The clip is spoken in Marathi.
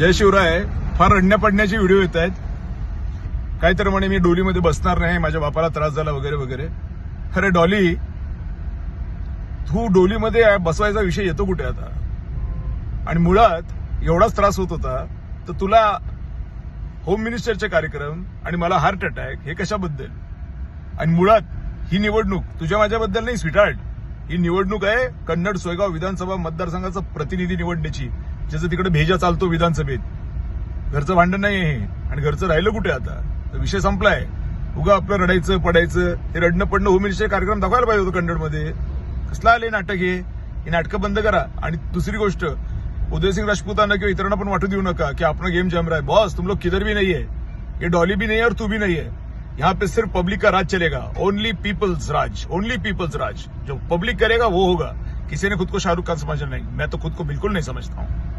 जय शिवराय फार रडण्या पडण्याचे व्हिडिओ येत आहेत. काहीतरी म्हणे मी डोलीमध्ये बसणार नाही माझ्या बापाला त्रास झाला वगैरे वगैरे. अरे डॉली तू डोलीमध्ये बसवायचा विषय येतो कुठे आता? आणि मुळात एवढाच त्रास होत होता तर तुला होम मिनिस्टरचे कार्यक्रम आणि मला हार्ट अटॅक हे कशाबद्दल? आणि मुळात ही निवडणूक तुझ्या माझ्याबद्दल नाही स्वीटार्ट ही निवडणूक आहे कन्नड सोयगाव विधानसभा मतदारसंघाचा प्रतिनिधी निवडण्याची ज्याचं तिकडे भेजा चालतो विधानसभेत. घरचं भांडण नाही हे. आणि घरचं राहिलं कुठे आता? तर विषय संपलाय. उगा आपलं रडायचं पडायचं हे रडणं पडणं होम कार्यक्रम दाखवायला पाहिजे होतं कन्नडमध्ये. कसला आले नाटक हे? हे नाटकं बंद करा. आणि दुसरी गोष्ट उदयसिंग राजपूतांना किंवा इतरांना पण वाटू देऊ नका की आपण गेम जम रहा है बॉस तुम लोग किधर भी नहीं है ये डॉली भी नहीं है और तू भी नहीं है यहाँ पे सिर्फ पब्लिक का राज चलेगा. ओनली पीपल्स राज. ओनली पीपल्स राज. जो पब्लिक करेगा वो होगा. किसी ने खुद को शाहरुख खान समझना नहीं. मैं तो खुद को बिल्कुल नहीं समझता हूँ.